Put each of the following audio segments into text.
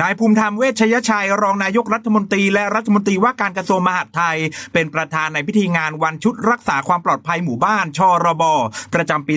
นายภูมิธรรมเวชยชัย รองนายกรัฐมนตรีและรัฐมนตรีว่าการกระทรวงมหาดไทย เป็นประธานในพิธีงานวันชุดรักษาความปลอดภัยหมู่บ้านชรบประจำปี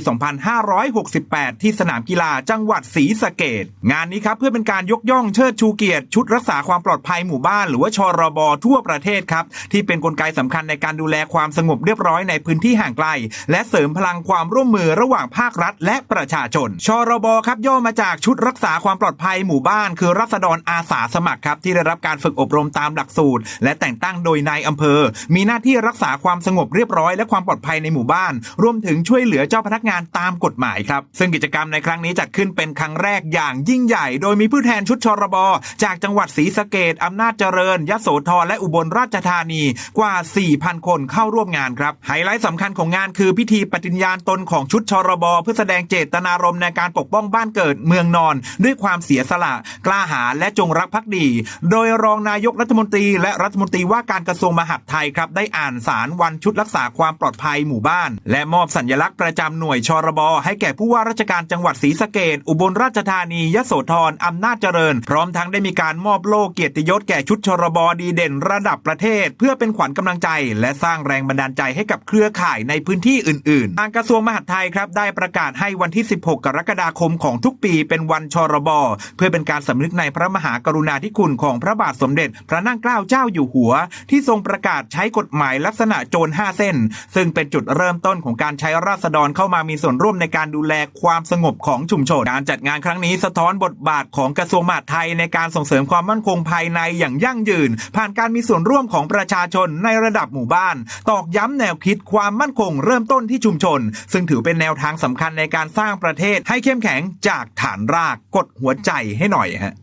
2568 ที่สนามกีฬาจังหวัดศรีสะเกดงานนี้ครับเพื่อเป็นการยกย่องเชิดชูเกียรติชุดรักษาความปลอดภัยหมู่บ้าน หรือว่าชรบทั่วประเทศครับที่เป็นกลไกสำคัญในการดูแลความสงบเรียบร้อยในพื้นที่ห่างไกล และเสริมพลังความร่วมมือระหว่างภาครัฐ และประชาชนชรบครับย่อมาจากชุดรักษาความปลอดภัยหมู่บ้าน คือรัษฎรอาสาสมัครครับที่ได้รับการฝึกอบรมตามหลักสูตร และแต่งตั้งโดยนายอำเภอ มีหน้าที่รักษาความสงบเรียบร้อยและความปลอดภัยในหมู่บ้าน รวมถึงช่วยเหลือเจ้าพนักงานตามกฎหมายครับ ซึ่งกิจกรรมในครั้งนี้จัดขึ้นเป็นครั้งแรกอย่างยิ่งใหญ่ โดยมีผู้แทนชุดชรบจากจังหวัดศรีสะเกดอำนาจเจริญยโสธรและอุบลราชธานีกว่า 4,000 คนเข้าร่วมงานครับไฮไลท์สำคัญของงานคือพิธีปฏิญญาณตนของชุดชรบเพื่อแสดงเจตนารมณ์ในการปกป้องบ้านเกิดเมืองนอน ด้วยความเสียสละกล้าหาญและจงรักภักดี โดยรองนายกรัฐมนตรี และรัฐมนตรีว่าการกระทรวงมหาดไทยครับได้อ่านสารวันชุดรักษาความปลอดภัยหมู่บ้าน และมอบสัญลักษณ์ประจำหน่วยชรบให้แก่ผู้ว่าราชการจังหวัดศรีสะเกดอุบลราชธานียโสธรอำนาจเจริญ พร้อมทั้งได้มีการมอบโล่เกียรติยศแก่ชุดชรบดีเด่นระดับประเทศ เพื่อเป็นขวัญกำลังใจ และสร้างแรงบันดาลใจให้กับเครือข่ายในพื้นที่อื่นๆทางกระทรวงมหาดไทยครับได้ประกาศให้วันที่ 16 กรกฎาคมของทุกปีเป็นวันชรบเพื่อเป็นการสำนึกในพระมหากรุณาธิคุณของพระบาทสมเด็จ พระนั่งเกล้าเจ้าอยู่หัว ที่ทรงประกาศใช้กฎหมายลักษณะโจร5เส้น ซึ่งเป็นจุดเริ่มต้นของการใช้ราษฎรเข้ามามีส่วนร่วมในการดูแลความสงบของชุมชนการจัดงานครั้งนี้สะท้อนบทบาทของกระทรวงมหาดไทยในการส่งเสริมความมั่นคงภายในอย่างยั่งยืน ผ่านการมีส่วนร่วมของประชาชนในระดับหมู่บ้าน ตอกย้ำแนวคิดความมั่นคงเริ่มต้นที่ชุมชน ซึ่งถือเป็นแนวทางสำคัญในการสร้างประเทศให้เข้มแข็งจากฐานรากกดหัวใจให้หน่อยฮะ